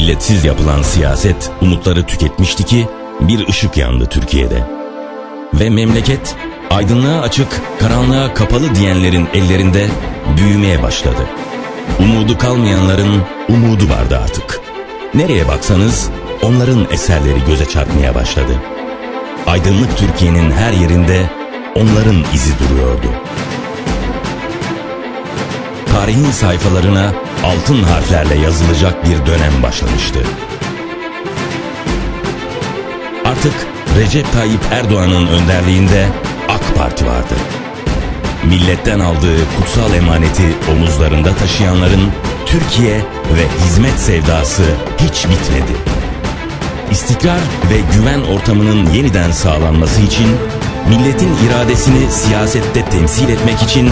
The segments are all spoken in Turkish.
2001 Milletsiz yapılan siyaset umutları tüketmişti ki bir ışık yandı Türkiye'de. Ve memleket aydınlığa açık, karanlığa kapalı diyenlerin ellerinde büyümeye başladı. Umudu kalmayanların umudu vardı artık. Nereye baksanız onların eserleri göze çarpmaya başladı. Aydınlık Türkiye'nin her yerinde onların izi duruyordu. Tarihin sayfalarına altın harflerle yazılacak bir dönem başlamıştı. Artık Recep Tayyip Erdoğan'ın önderliğinde AK Parti vardı. Milletten aldığı kutsal emaneti omuzlarında taşıyanların Türkiye ve hizmet sevdası hiç bitmedi. İstikrar ve güven ortamının yeniden sağlanması için, milletin iradesini siyasette temsil etmek için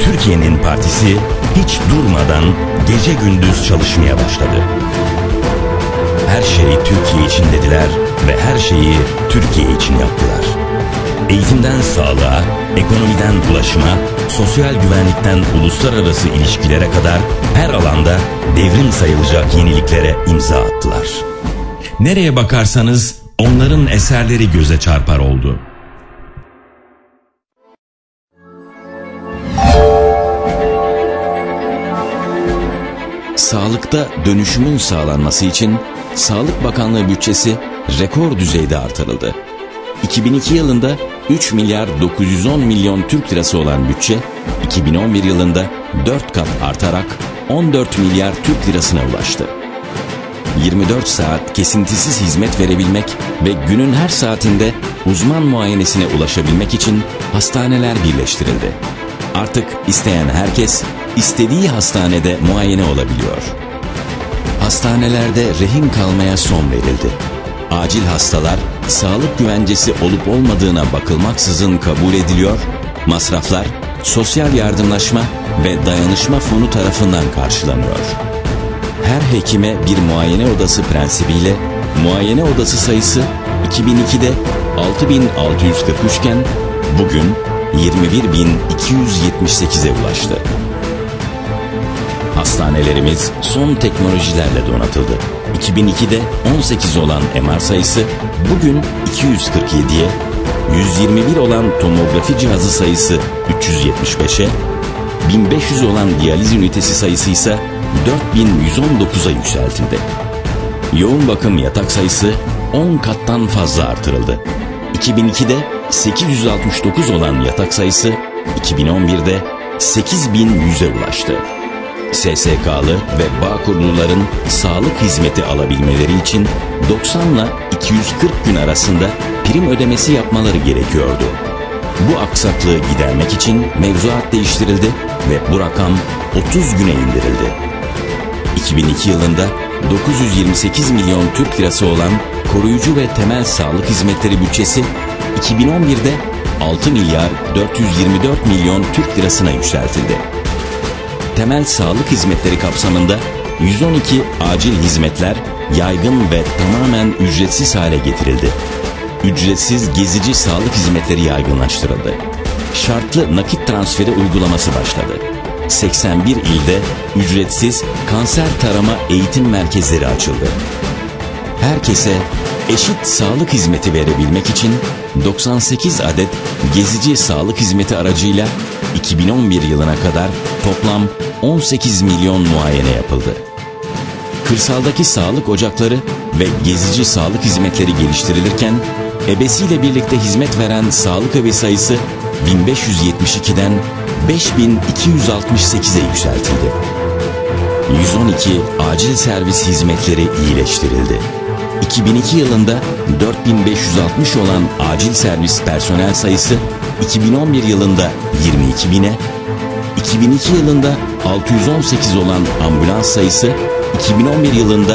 Türkiye'nin partisi hiç durmadan gece gündüz çalışmaya başladı. Her şey Türkiye için dediler ve her şeyi Türkiye için yaptılar. Eğitimden sağlığa, ekonomiden ulaşıma, sosyal güvenlikten uluslararası ilişkilere kadar her alanda devrim sayılacak yeniliklere imza attılar. Nereye bakarsanız onların eserleri göze çarpar oldu. Sağlıkta dönüşümün sağlanması için Sağlık Bakanlığı bütçesi rekor düzeyde artırıldı. 2002 yılında 3 milyar 910 milyon Türk lirası olan bütçe 2011 yılında 4 kat artarak 14 milyar Türk lirasına ulaştı. 24 saat kesintisiz hizmet verebilmek ve günün her saatinde uzman muayenesine ulaşabilmek için hastaneler birleştirildi. Artık isteyen herkes istediği hastanede muayene olabiliyor. Hastanelerde rehin kalmaya son verildi. Acil hastalar sağlık güvencesi olup olmadığına bakılmaksızın kabul ediliyor, masraflar sosyal yardımlaşma ve dayanışma fonu tarafından karşılanıyor. Her hekime bir muayene odası prensibiyle muayene odası sayısı 2002'de 6643 iken bugün 21.278'e ulaştı. Hastanelerimiz son teknolojilerle donatıldı. 2002'de 18 olan MR sayısı bugün 247'ye, 121 olan tomografi cihazı sayısı 375'e, 1500 olan diyaliz ünitesi sayısı ise 4119'a yükseltildi. Yoğun bakım yatak sayısı 10 kattan fazla artırıldı. 2002'de 869 olan yatak sayısı 2011'de 8100'e ulaştı. SSK'lı ve Bağkurluların sağlık hizmeti alabilmeleri için 90 ile 240 gün arasında prim ödemesi yapmaları gerekiyordu. Bu aksaklığı gidermek için mevzuat değiştirildi ve bu rakam 30 güne indirildi. 2002 yılında 928 milyon Türk lirası olan koruyucu ve temel sağlık hizmetleri bütçesi 2011'de 6 milyar 424 milyon Türk lirasına yükseltildi. Temel sağlık hizmetleri kapsamında 112 acil hizmetler yaygın ve tamamen ücretsiz hale getirildi. Ücretsiz gezici sağlık hizmetleri yaygınlaştırıldı. Şartlı nakit transferi uygulaması başladı. 81 ilde ücretsiz kanser tarama eğitim merkezleri açıldı. Herkese eşit sağlık hizmeti verebilmek için 98 adet gezici sağlık hizmeti aracıyla 2011 yılına kadar toplam 18 milyon muayene yapıldı. Kırsaldaki sağlık ocakları ve gezici sağlık hizmetleri geliştirilirken ebesiyle birlikte hizmet veren sağlık evi sayısı 1572'den 5268'e yükseltildi. 112 acil servis hizmetleri iyileştirildi. 2002 yılında 4560 olan acil servis personel sayısı 2011 yılında 22 bine, 2002 yılında 618 olan ambulans sayısı 2011 yılında